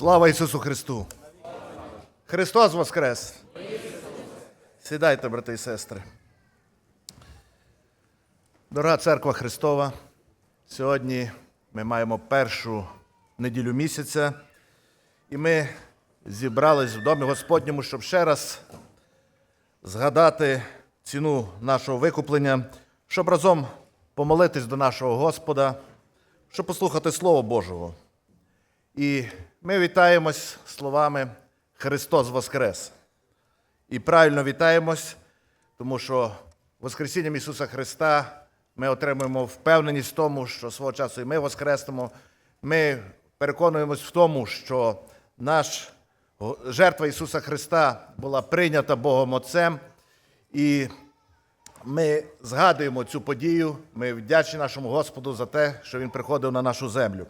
Слава Ісусу Христу! Христос Воскрес! Сідайте, брати і сестри. Дорога церква Христова, сьогодні ми маємо першу неділю місяця, і ми зібрались в домі Господньому, щоб ще раз згадати ціну нашого викуплення, щоб разом помолитись до нашого Господа, щоб послухати Слово Божого. І ми вітаємось словами Христос Воскрес. І правильно вітаємось, тому що Воскресінням Ісуса Христа ми отримуємо впевненість в тому, що свого часу і ми воскреснемо. Ми переконуємось в тому, що наш жертва Ісуса Христа була прийнята Богом Отцем. І ми згадуємо цю подію. Ми вдячні нашому Господу за те, що Він приходив на нашу землю.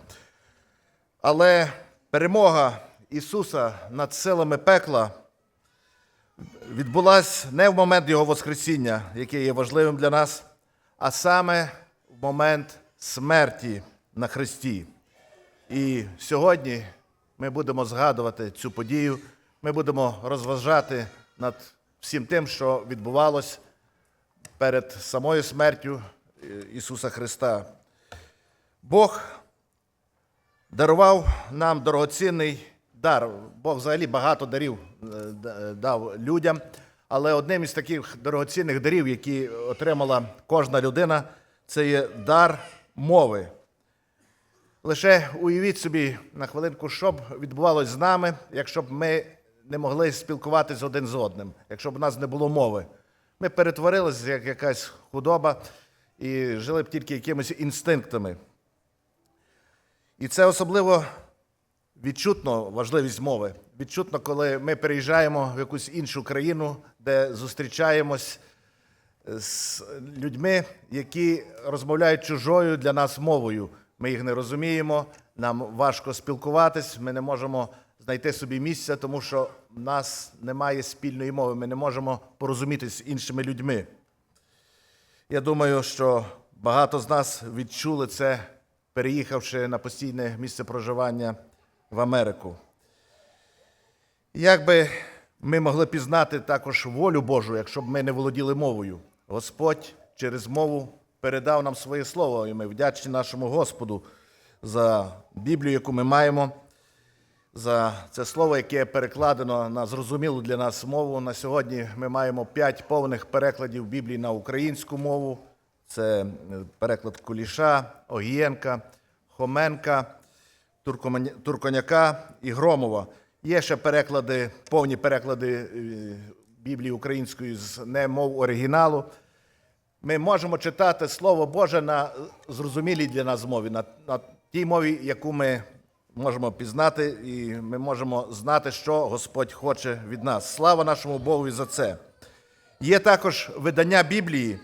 Але перемога Ісуса над силами пекла відбулася не в момент Його Воскресіння, яке є важливим для нас, а саме в момент смерті на Христі. І сьогодні ми будемо згадувати цю подію, ми будемо розважати над всім тим, що відбувалось перед самою смертю Ісуса Христа. Бог дарував нам дорогоцінний дар. Бог взагалі багато дарів е, дав людям, але одним із таких дорогоцінних дарів, які отримала кожна людина, це є дар мови. Лише уявіть собі на хвилинку, що б відбувалось з нами, якщо б ми не могли спілкуватися один з одним, якщо б у нас не було мови. Ми перетворилися як якась худоба і жили б тільки якимись інстинктами. І це особливо відчутно важливість мови. Відчутно, коли ми переїжджаємо в якусь іншу країну, де зустрічаємось з людьми, які розмовляють чужою для нас мовою. Ми їх не розуміємо, нам важко спілкуватись, ми не можемо знайти собі місця, тому що в нас немає спільної мови, ми не можемо порозумітися з іншими людьми. Я думаю, що багато з нас відчули це, переїхавши на постійне місце проживання в Америку. Як би ми могли пізнати також волю Божу, якщо б ми не володіли мовою? Господь через мову передав нам своє слово, і ми вдячні нашому Господу за Біблію, яку ми маємо, за це слово, яке перекладено на зрозумілу для нас мову. На сьогодні ми маємо п'ять повних перекладів Біблії на українську мову. Це е, переклад Куліша, Огієнка, Хоменка, Турконяка і Громова. Є ще переклади, повні переклади е, Біблії української з немов оригіналу. Ми можемо читати Слово Боже на зрозумілій для нас мові, на, на тій мові, яку ми можемо пізнати, і ми можемо знати, що Господь хоче від нас. Слава нашому Богу за це. Є також видання Біблії,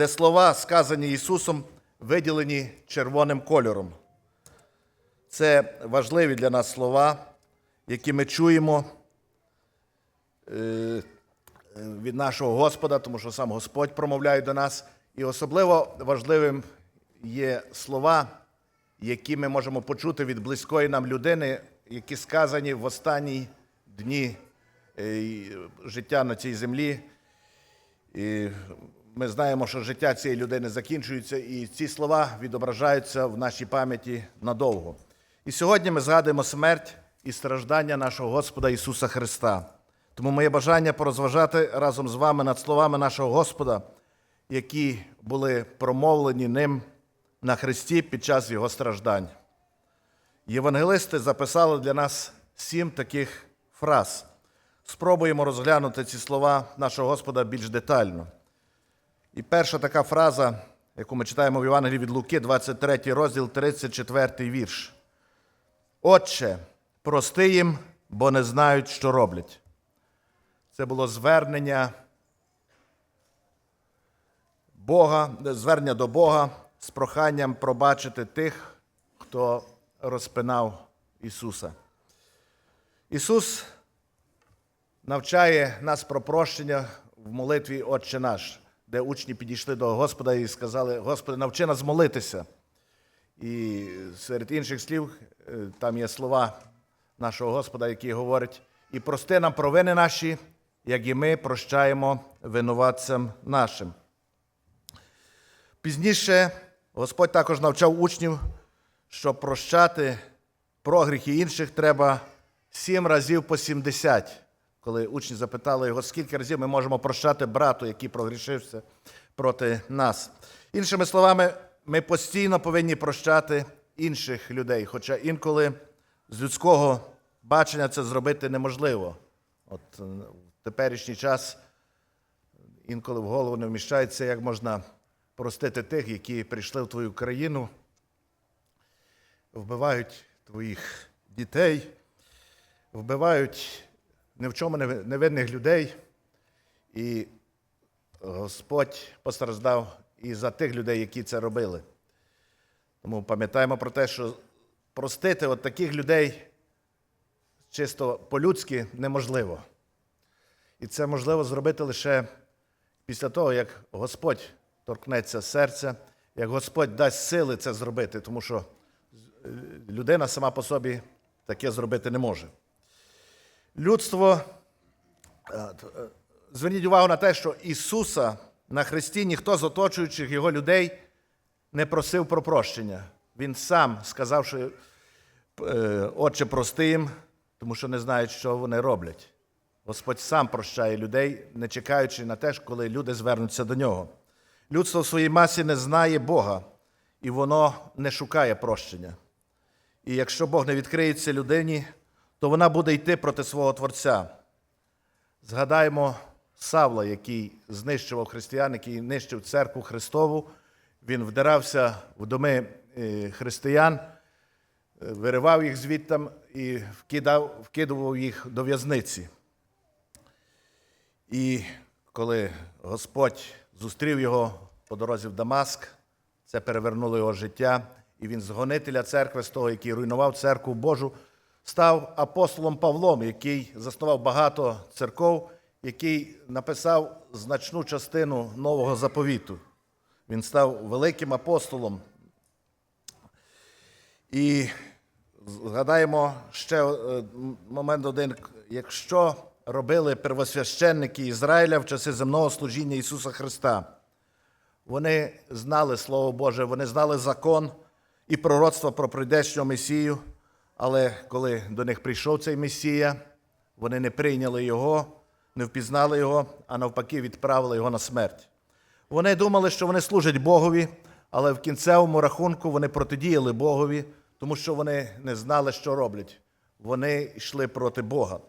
де слова, сказані Ісусом, виділені червоним кольором. Це важливі для нас слова, які ми чуємо е, від нашого Господа, тому що сам Господь промовляє до нас. І особливо важливим є слова, які ми можемо почути від близької нам людини, які сказані в останні дні е, життя на цій землі. І ми знаємо, що життя цієї людини закінчується, і ці слова відображаються в нашій пам'яті надовго. І сьогодні ми згадуємо смерть і страждання нашого Господа Ісуса Христа. Тому моє бажання порозважати разом з вами над словами нашого Господа, які були промовлені ним на Христі під час Його страждань. Євангелисти записали для нас сім таких фраз. Спробуємо розглянути ці слова нашого Господа більш детально. І перша така фраза, яку ми читаємо в Євангелії від Луки, 23 розділ, 34 вірш. Отче, прости їм, бо не знають, що роблять. Це було звернення Бога, звернення до Бога з проханням пробачити тих, хто розпинав Ісуса. Ісус навчає нас про прощення в молитві Отче наш, де учні підійшли до Господа і сказали: Господи, навчи нас молитися. І серед інших слів е, там є слова нашого Господа, який говорить: і прости нам провини наші, як і ми прощаємо винуватцям нашим. Пізніше Господь також навчав учнів, що прощати прогріхи інших треба сім разів по 70. Коли учні запитали його, скільки разів ми можемо прощати брату, який прогрішився проти нас. Іншими словами, ми постійно повинні прощати інших людей, хоча інколи з людського бачення це зробити неможливо. От е, в теперішній час інколи в голову не вміщається, як можна простити тих, які прийшли в твою країну, вбивають твоїх дітей, вбивають ні в чому неви- невинних людей. І Господь постраждав і за тих людей, які це робили. Тому пам'ятаємо про те, що простити от таких людей чисто по-людськи неможливо. І це можливо зробити лише після того, як Господь торкнеться серця, як Господь дасть сили це зробити, тому що е, людина сама по собі таке зробити не може. Людство, е, е, зверніть увагу на те, що Ісуса на Христі ніхто з оточуючих його людей не просив про прощення. Він сам сказав, що е, Отче, прости їм, тому що не знають, що вони роблять. Господь сам прощає людей, не чекаючи на те, коли люди звернуться до нього. Людство в своїй масі не знає Бога, і воно не шукає прощення. І якщо Бог не відкриється людині, то вона буде йти проти свого Творця. Згадаємо Савла, який знищував християн, який нищив церкву Христову. Він вдирався в доми е, християн, е, виривав їх звідтам і вкидав, вкидував їх до в'язниці. І коли Господь зустрів його по дорозі в Дамаск, це перевернуло його життя, і він з гонителя церкви, з того, який руйнував церкву Божу, став апостолом Павлом, який заснував багато церков, який написав значну частину нового заповіту. Він став великим апостолом. І згадаємо ще е, момент один. Якщо робили первосвященники Ізраїля в часи земного служіння Ісуса Христа, вони знали Слово Боже, вони знали закон і пророцтво про прийдешнього Месію, але коли до них прийшов цей Месія, вони не прийняли Його, не впізнали Його, а навпаки відправили Його на смерть. Вони думали, що вони служать Богові, але в кінцевому рахунку вони протидіяли Богові, тому що вони не знали, що роблять. Вони йшли проти Бога.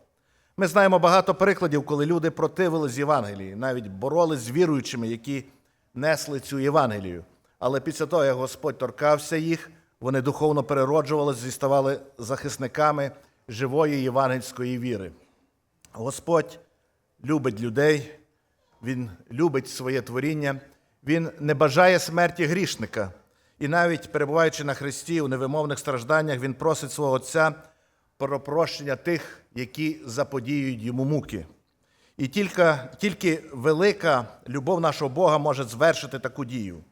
Ми знаємо багато прикладів, коли люди противились Євангелії, навіть боролись з віруючими, які несли цю Євангелію. Але після того, як Господь торкався їх, вони духовно перероджувалися і ставали захисниками живої євангельської віри. Господь любить людей, Він любить своє творіння, Він не бажає смерті грішника. І навіть перебуваючи на Христі у невимовних стражданнях, Він просить свого Отця про прощення тих, які заподіюють йому муки. І тільки, тільки велика любов нашого Бога може звершити таку дію.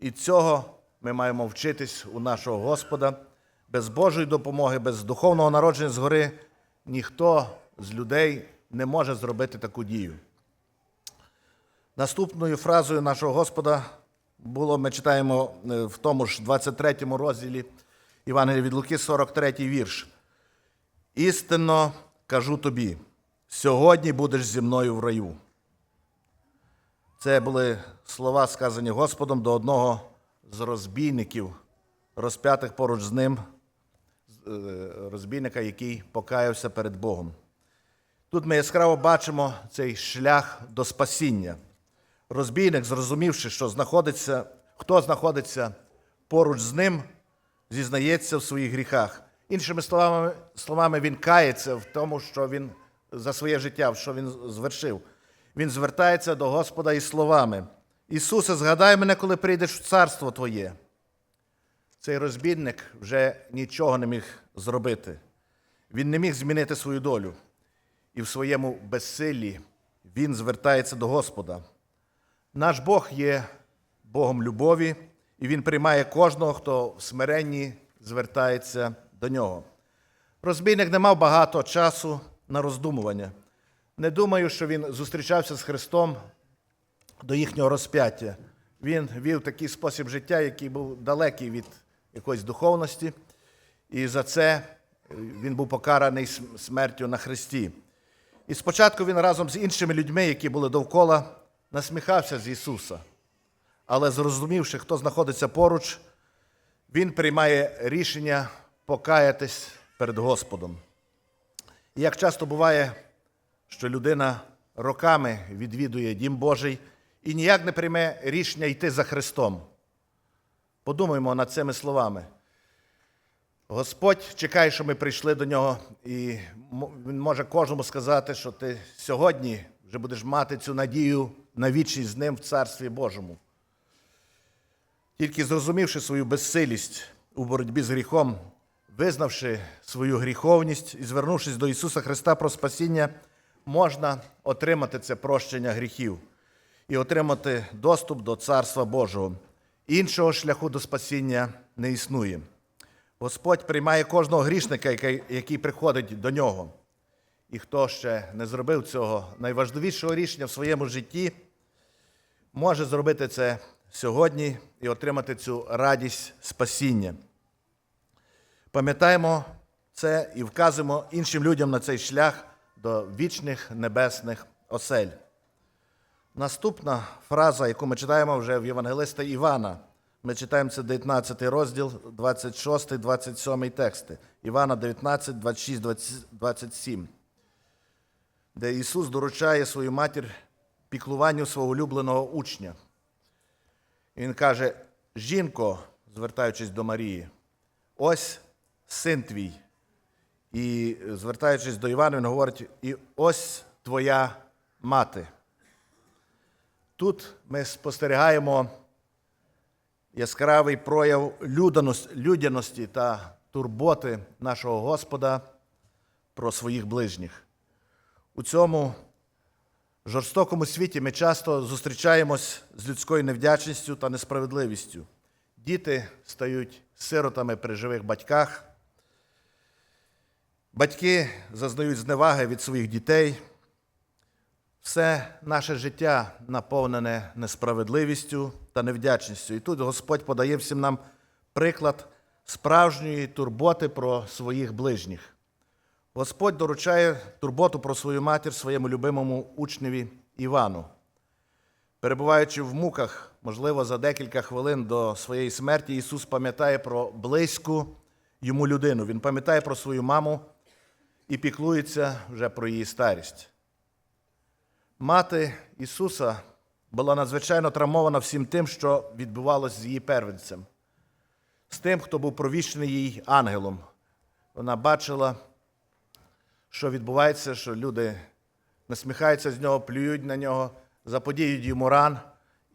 І цього ми маємо вчитись у нашого Господа. Без Божої допомоги, без духовного народження згори ніхто з людей не може зробити таку дію. Наступною фразою нашого Господа було, ми читаємо е, в тому ж 23 розділі Євангелія від Луки, 43 вірш. Істинно кажу тобі, сьогодні будеш зі мною в раю. Це були слова, сказані Господом до одного з розбійників, розп'ятих поруч з ним, е, розбійника, який покаявся перед Богом. Тут ми яскраво бачимо цей шлях до спасіння. Розбійник, зрозумівши, що знаходиться, хто знаходиться поруч з ним, зізнається в своїх гріхах. Іншими словами, словами, він кається в тому, що він за своє життя, що він звершив. Він звертається до Господа із словами: Ісусе, згадай мене, коли прийдеш в царство Твоє. Цей розбійник вже нічого не міг зробити. Він не міг змінити свою долю. І в своєму безсиллі він звертається до Господа. Наш Бог є Богом любові, і Він приймає кожного, хто в смиренні звертається до нього. Розбійник не мав багато часу на роздумування. Не думаю, що він зустрічався з Христом до їхнього розп'яття. Він вів такий спосіб життя, який був далекий від якоїсь духовності, і за це він був покараний смертю на Христі. І спочатку він разом з іншими людьми, які були довкола, насміхався з Ісуса. Але зрозумівши, хто знаходиться поруч, він приймає рішення покаятись перед Господом. І як часто буває, що людина роками відвідує Дім Божий і ніяк не прийме рішення йти за Христом. Подумаймо над цими словами. Господь чекає, що ми прийшли до нього, і Він може кожному сказати, що ти сьогодні вже будеш мати цю надію на вічність з ним в Царстві Божому. Тільки зрозумівши свою безсилість у боротьбі з гріхом, визнавши свою гріховність і звернувшись до Ісуса Христа про спасіння, можна отримати це прощення гріхів і отримати доступ до Царства Божого. Іншого шляху до спасіння не існує. Господь приймає кожного грішника, який, приходить до нього. І хто ще не зробив цього найважливішого рішення в своєму житті, може зробити це сьогодні і отримати цю радість спасіння. Пам'ятаємо це і вказуємо іншим людям на цей шлях до вічних небесних осель. Наступна фраза, яку ми читаємо вже в Євангелиста Івана. Ми читаємо це 19 розділ, 26, 27 тексти. Івана 19, 26, 27, де Ісус доручає свою матір піклуванню свого улюбленого учня. Він каже: жінко, звертаючись до Марії, ось син твій. І звертаючись до Івана, він говорить: і ось твоя мати. Тут ми спостерігаємо яскравий прояв людяності та турботи нашого Господа про своїх ближніх. У цьому жорстокому світі ми часто зустрічаємось з людською невдячністю та несправедливістю. Діти стають сиротами при живих батьках. Батьки зазнають зневаги від своїх дітей. Все наше життя наповнене несправедливістю та невдячністю. І тут Господь подає всім нам приклад справжньої турботи про своїх ближніх. Господь доручає турботу про свою матір своєму любимому учневі Івану. Перебуваючи в муках, можливо, за декілька хвилин до своєї смерті, Ісус пам'ятає про близьку йому людину. Він пам'ятає про свою маму і піклується вже про її старість. Мати Ісуса була надзвичайно травмована всім тим, що відбувалося з її первенцем, з тим, хто був провіщений їй ангелом. Вона бачила, що відбувається, що люди насміхаються з нього, плюють на нього, заподіють йому ран,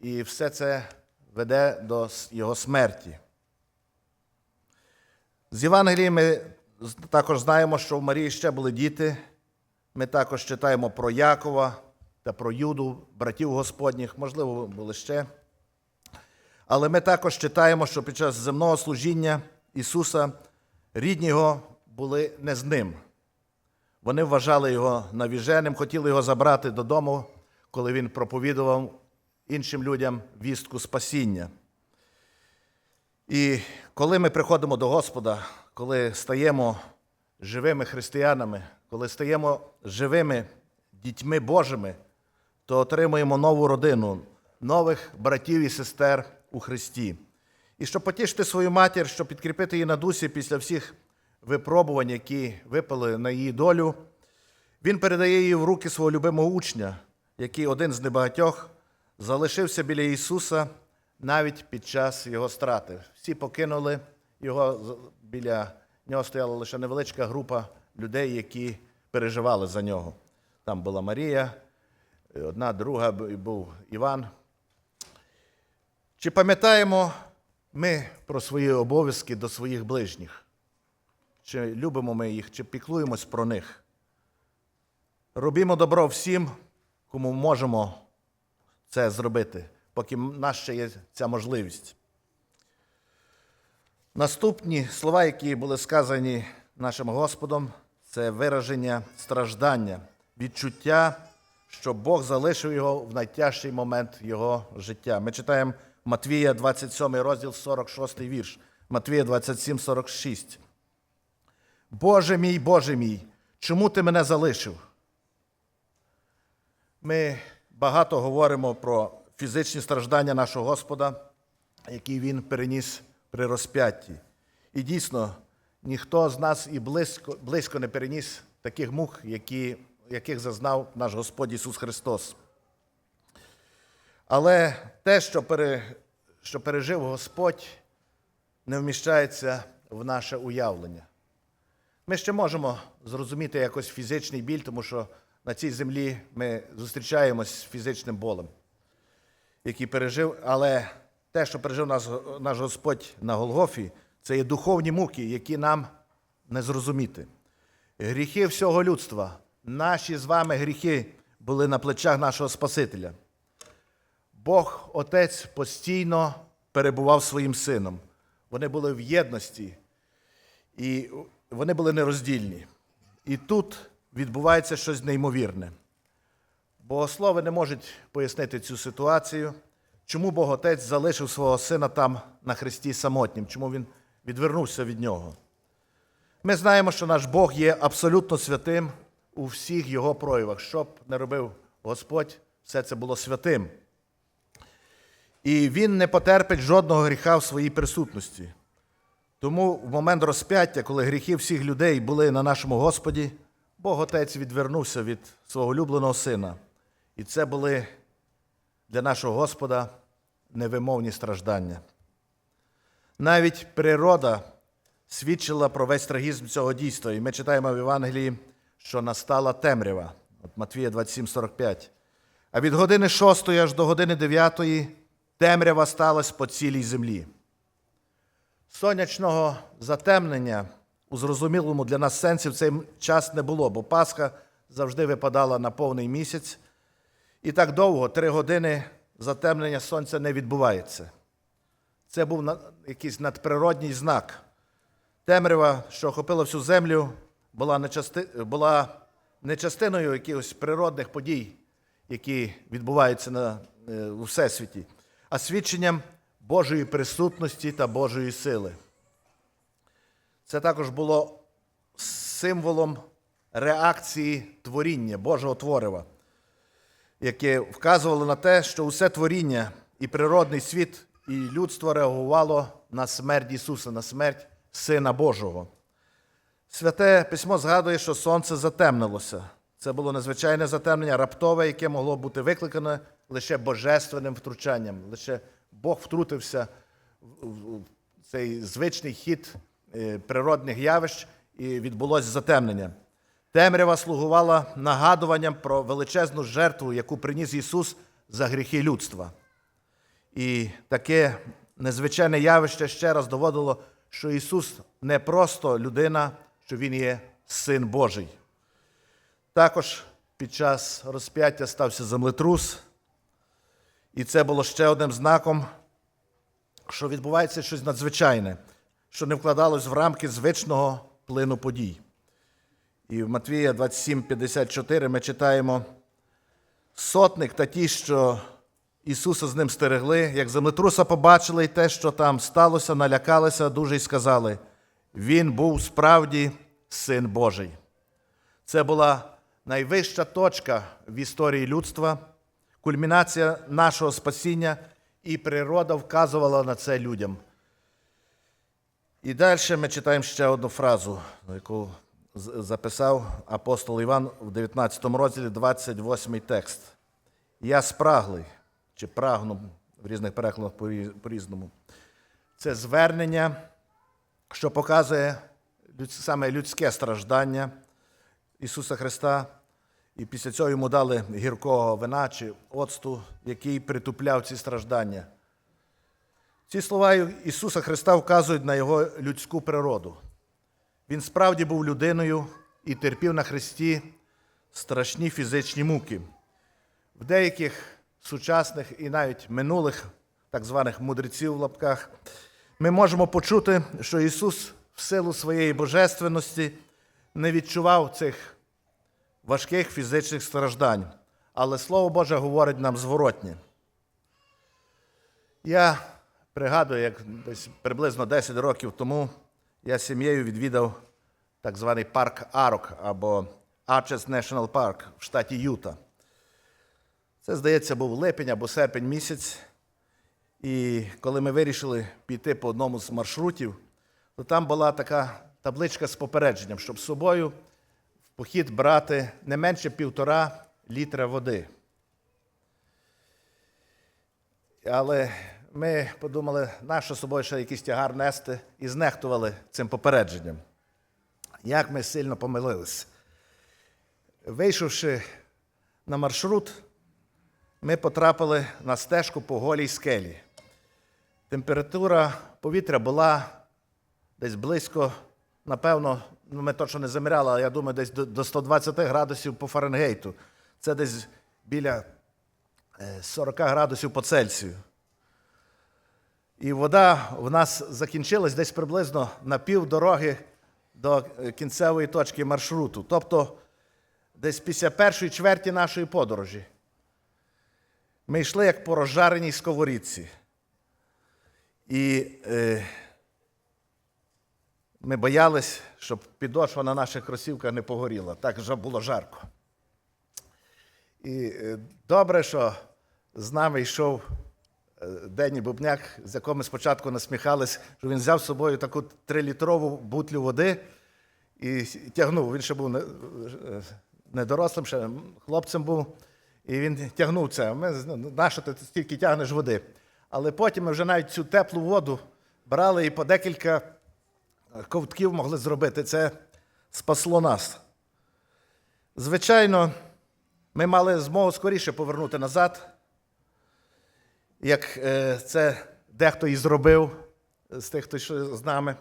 і все це веде до його смерті. З Євангелії ми також знаємо, що в Марії ще були діти. Ми також читаємо про Якова та про Юду, братів Господніх, можливо, були ще. Але ми також читаємо, що під час земного служіння Ісуса рідні його були не з ним. Вони вважали його навіженим, хотіли його забрати додому, коли він проповідував іншим людям вістку спасіння. І коли ми приходимо до Господа, коли стаємо живими християнами, коли стаємо живими дітьми Божими, то отримуємо нову родину, нових братів і сестер у Христі. І щоб потішити свою матір, щоб підкріпити її на дусі після всіх випробувань, які випали на її долю, він передає її в руки свого любимого учня, який один з небагатьох залишився біля Ісуса навіть під час його страти. Всі покинули його, біля нього стояла лише невеличка група людей, які переживали за нього. Там була Марія, одна, друга був Іван. Чи пам'ятаємо ми про свої обов'язки до своїх ближніх? Чи любимо ми їх, чи піклуємось про них? Робімо добро всім, кому можемо це зробити, поки в нас ще є ця можливість. Наступні слова, які були сказані нашим Господом це вираження страждання, відчуття, що Бог залишив його в найтяжчий момент його життя. Ми читаємо Матвія 27 розділ, 46 вірш. Матвія 27, 46. Боже мій, Боже мій, чому ти мене залишив? Ми багато говоримо про фізичні страждання нашого Господа, які Він переніс при розп'ятті. І дійсно, ніхто з нас і близько, близько не переніс таких мук, які, яких зазнав наш Господь Ісус Христос. Але те, що, пере, що пережив Господь, не вміщається в наше уявлення. Ми ще можемо зрозуміти якось фізичний біль, тому що на цій землі ми зустрічаємось з фізичним болем, який пережив, але те, що пережив наш, наш Господь на Голгофі, це є духовні муки, які нам не зрозуміти. Гріхи всього людства, наші з вами гріхи були на плечах нашого Спасителя. Бог Отець постійно перебував своїм сином. Вони були в єдності, і вони були нероздільні. І тут відбувається щось неймовірне. Богослови не можуть пояснити цю ситуацію, чому Бог Отець залишив свого сина там на хресті самотнім, чому він відвернувся від нього. Ми знаємо, що наш Бог є абсолютно святим у всіх його проявах. Що б не робив Господь, все це було святим. І він не потерпить жодного гріха в своїй присутності. Тому в момент розп'яття, коли гріхи всіх людей були на нашому Господі, Бог Отець відвернувся від свого улюбленого сина. І це були для нашого Господа невимовні страждання. Навіть природа свідчила про весь трагізм цього дійства. І ми читаємо в Євангелії, що настала темрява. От Матвія 27,45. А від години 6 аж до години 9 темрява сталася по цілій землі. Сонячного затемнення у зрозумілому для нас сенсі в цей час не було, бо Пасха завжди випадала на повний місяць, і так довго, три години затемнення сонця не відбувається. Це був якийсь надприродній знак. Темрява, що охопила всю землю, була не, части... була не частиною якихось природних подій, які відбуваються на... е, у Всесвіті, а свідченням Божої присутності та Божої сили. Це також було символом реакції творіння, Божого творива, яке вказувало на те, що усе творіння і природний світ, і людство реагувало на смерть Ісуса, на смерть Сина Божого. Святе письмо згадує, що сонце затемнилося. Це було незвичайне затемнення, раптове, яке могло бути викликане лише божественним втручанням. Лише Бог втрутився в цей звичний хід е, природних явищ і відбулося затемнення. Темрява слугувала нагадуванням про величезну жертву, яку приніс Ісус за гріхи людства. І таке незвичайне явище ще раз доводило, що Ісус не просто людина, що Він є Син Божий. Також під час розп'яття стався землетрус, і це було ще одним знаком, що відбувається щось надзвичайне, що не вкладалось в рамки звичного плину подій. І в Матвія 27,54 ми читаємо: сотник та ті, що Ісуса з ним стерегли, як землетруса побачили й те, що там сталося, налякалися дуже й сказали: Він був справді син Божий. Це була найвища точка в історії людства, кульмінація нашого спасіння, і природа вказувала на це людям. І далі ми читаємо ще одну фразу, яку записав апостол Іван в 19 розділі, 28 текст. Я спраглий, чи прагну в різних перекладах по-різному. Це звернення, що показує саме людське страждання Ісуса Христа. І після цього йому дали гіркого вина чи оцту, який притупляв ці страждання. Ці слова Ісуса Христа вказують на Його людську природу. Він справді був людиною і терпів на Христі страшні фізичні муки. В деяких сучасних і навіть минулих так званих мудреців в лапках ми можемо почути, що Ісус в силу своєї божественності не відчував цих важких фізичних страждань. Але Слово Боже говорить нам зворотнє. Я пригадую, як десь приблизно 10 років тому я сім'єю відвідав так званий парк Арок або Arches National Park в штаті Юта. Це, здається, був липень або серпень місяць. І коли ми вирішили піти по одному з маршрутів, то там була така табличка з попередженням, щоб з собою в похід брати не менше півтора літра води. Але ми подумали, нащо з собою ще якийсь тягар нести, і знехтували цим попередженням. Як ми сильно помилилися. Вийшовши на маршрут, ми потрапили на стежку по голій скелі. Температура повітря була десь близько, напевно, ну ми точно не заміряли, але я думаю, десь до- до 120 градусів по Фаренгейту. Це десь біля е, 40 градусів по Цельсію. І вода в нас закінчилась десь приблизно на пів дороги до е, кінцевої точки маршруту. Тобто десь після першої чверті нашої подорожі. Ми йшли як по розжареній сковорідці. І е, ми боялись, щоб підошва на наших кросівках не погоріла. Так вже було жарко. І е, добре, що з нами йшов е, Дені Бубняк, з яким ми спочатку насміхались, що він взяв з собою таку трилітрову бутлю води і тягнув. Він ще був не- е, недорослим, ще хлопцем був, і він тягнув це. Ми, ну, нащо ти стільки тягнеш води? Але потім ми вже навіть цю теплу воду брали і по декілька ковтків могли зробити. Це спасло нас. Звичайно, ми мали змогу скоріше повернути назад, як е, це дехто і зробив з тих, хто з нами.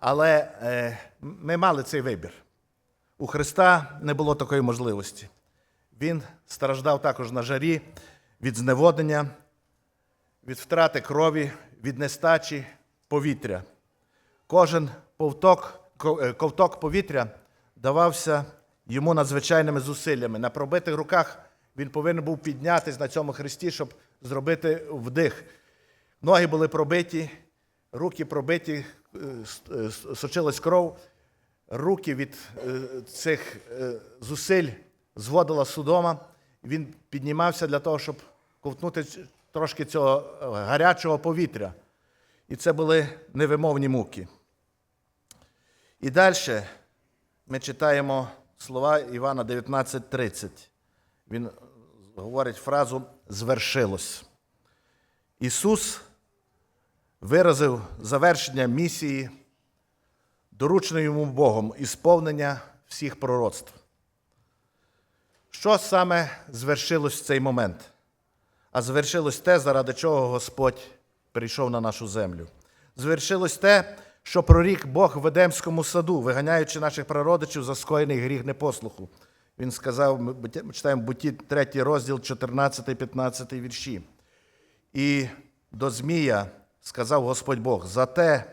Але е, ми мали цей вибір. У Христа не було такої можливості. Він страждав також на жарі від зневоднення, від втрати крові, від нестачі повітря. Кожен повток, е, ковток повітря давався йому надзвичайними зусиллями. На пробитих руках він повинен був піднятися на цьому хресті, щоб зробити вдих. Ноги були пробиті, руки пробиті, е, е, сочилась кров. Руки від цих зусиль зводила судома. Він піднімався для того, щоб ковтнути трошки цього е, гарячого повітря. І це були невимовні муки. І далі ми читаємо слова Івана 19:30. Він говорить фразу звершилось. Ісус виразив завершення місії, дорученої йому Богом, і сповнення всіх пророцтв. Що саме звершилось в цей момент? А звершилось те, заради чого Господь прийшов на нашу землю. Звершилось те, що прорік Бог в Едемському саду, виганяючи наших прародичів за скоєний гріх непослуху. Він сказав, ми читаємо Буті 3 розділ, 14-15 вірші. І до Змія сказав Господь Бог: за те,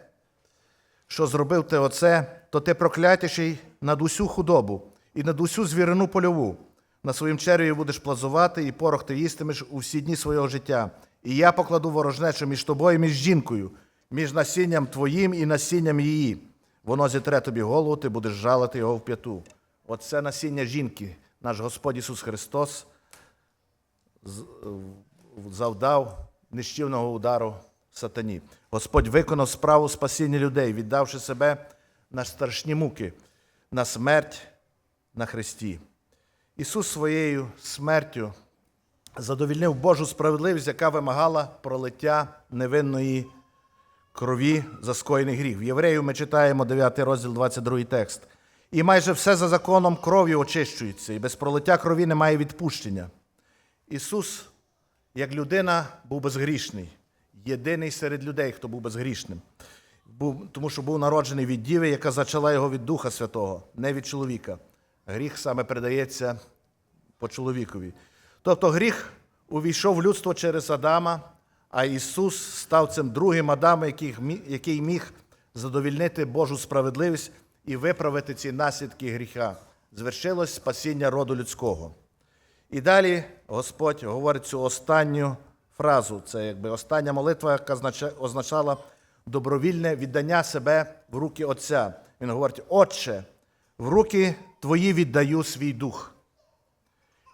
що зробив ти оце, то ти проклятіший над усю худобу і над усю звірину польову. На своїм черві будеш плазувати, і порох ти їстимеш у всі дні свого життя. І я покладу ворожнечу між тобою між жінкою, між насінням твоїм і насінням її. Воно зітре тобі голову, ти будеш жалити його в п'яту. Оце насіння жінки, наш Господь Ісус Христос завдав нищівного удару сатані. Господь виконав справу спасіння людей, віддавши себе на страшні муки, на смерть на Христі. Ісус своєю смертю задовільнив Божу справедливість, яка вимагала пролиття невинної крові за скоєний гріх. В Євреїв ми читаємо 9 розділ, 22 текст. І майже все за законом кров'ю очищується, і без пролиття крові немає відпущення. Ісус, як людина, був безгрішний, єдиний серед людей, хто був безгрішним. Був, тому що був народжений від діви, яка зачала його від Духа Святого, не від чоловіка. Гріх саме передається по чоловікові. Тобто гріх увійшов в людство через Адама, а Ісус став цим другим Адамом, який, міг задовільнити Божу справедливість і виправити ці наслідки гріха. Звершилось спасіння роду людського. І далі Господь говорить цю останню фразу. Це якби остання молитва, яка означала добровільне віддання себе в руки Отця. Він говорить: Отче, в руки твої віддаю свій дух.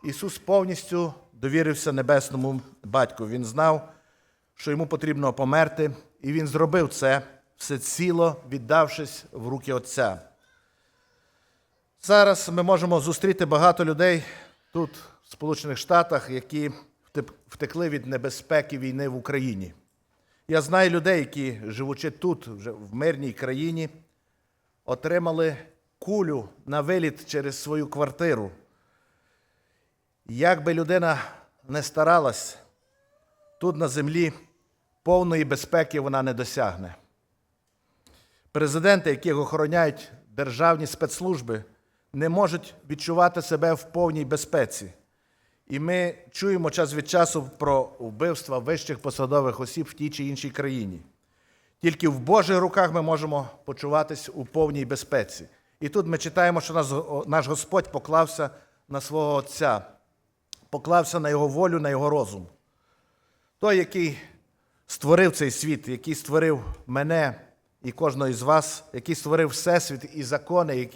Ісус повністю довірився небесному батьку. Він знав, що йому потрібно померти, і він зробив це всеціло віддавшись в руки Отця. Зараз ми можемо зустріти багато людей тут, в Сполучених Штатах, які втекли від небезпеки війни в Україні. Я знаю людей, які, живучи тут, вже в мирній країні, отримали кулю на виліт через свою квартиру. Як би людина не старалась, тут на землі повної безпеки вона не досягне. Президенти, яких охороняють державні спецслужби, не можуть відчувати себе в повній безпеці. І ми чуємо час від часу про вбивства вищих посадових осіб в тій чи іншій країні. Тільки в Божих руках ми можемо почуватись у повній безпеці. І тут ми читаємо, що наш Господь поклався на свого Отця, поклався на Його волю, на Його розум. Той, який створив цей світ, який створив мене і кожного із вас, який створив Всесвіт і закони,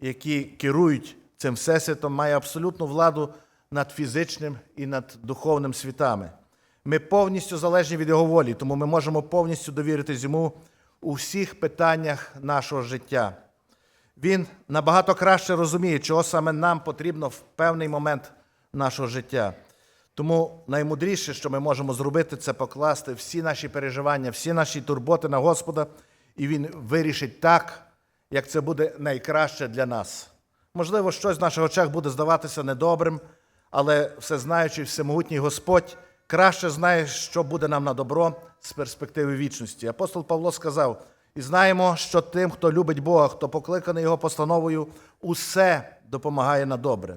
які- керують цим Всесвітом, має абсолютну владу над фізичним і над духовним світами. Ми повністю залежні від Його волі, тому ми можемо повністю довіритись йому у всіх питаннях нашого життя. Він набагато краще розуміє, чого саме нам потрібно в певний момент нашого життя. Тому наймудріше, що ми можемо зробити, це покласти всі наші переживання, всі наші турботи на Господа, і Він вирішить так, як це буде найкраще для нас. Можливо, щось в наших очах буде здаватися недобрим, але всезнаючий, всемогутній Господь краще знає, що буде нам на добро з перспективи вічності. Апостол Павло сказав: і знаємо, що тим, хто любить Бога, хто покликаний Його постановою, усе допомагає на добре.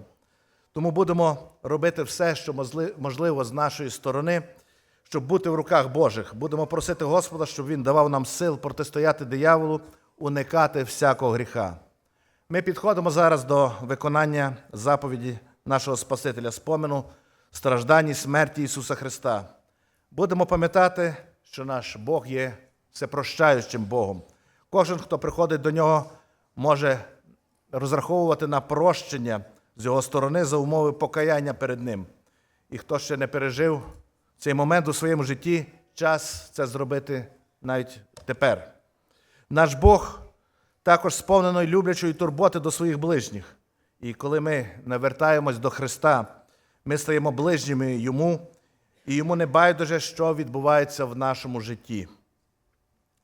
Тому будемо робити все, що можливо з нашої сторони, щоб бути в руках Божих. Будемо просити Господа, щоб Він давав нам сил протистояти дияволу, уникати всякого гріха. Ми підходимо зараз до виконання заповіді нашого Спасителя, спомену страждань і смерті Ісуса Христа. Будемо пам'ятати, що наш Бог є всепрощаючим Богом. Кожен, хто приходить до нього, може розраховувати на прощення з його сторони за умови покаяння перед ним. І хто ще не пережив цей момент у своєму житті, час це зробити навіть тепер. Наш Бог також сповнено люблячої турботи до своїх ближніх. І коли ми навертаємось до Христа, ми стаємо ближніми Йому, і йому не байдуже, що відбувається в нашому житті.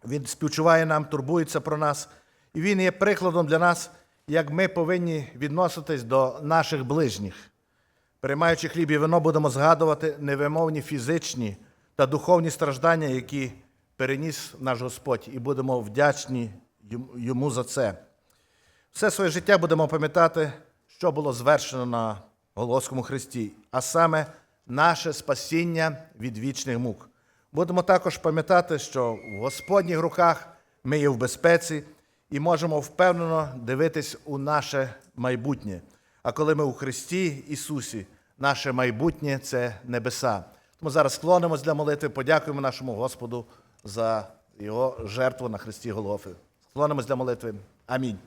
Він співчуває нам, турбується про нас, і Він є прикладом для нас, як ми повинні відноситись до наших ближніх. Приймаючи хліб і вино, будемо згадувати невимовні фізичні та духовні страждання, які переніс наш Господь, і будемо вдячні йому- за це. Все своє життя будемо пам'ятати, що було звершено на Голгофському Христі, а саме наше спасіння від вічних мук. Будемо також пам'ятати, що в Господніх руках ми є в безпеці і можемо впевнено дивитись у наше майбутнє. А коли ми у Христі Ісусі, наше майбутнє це небеса. Тому зараз склонимось для молитви, подякуємо нашому Господу за Його жертву на Христі Голгофи. Склонимось для молитви. Амінь.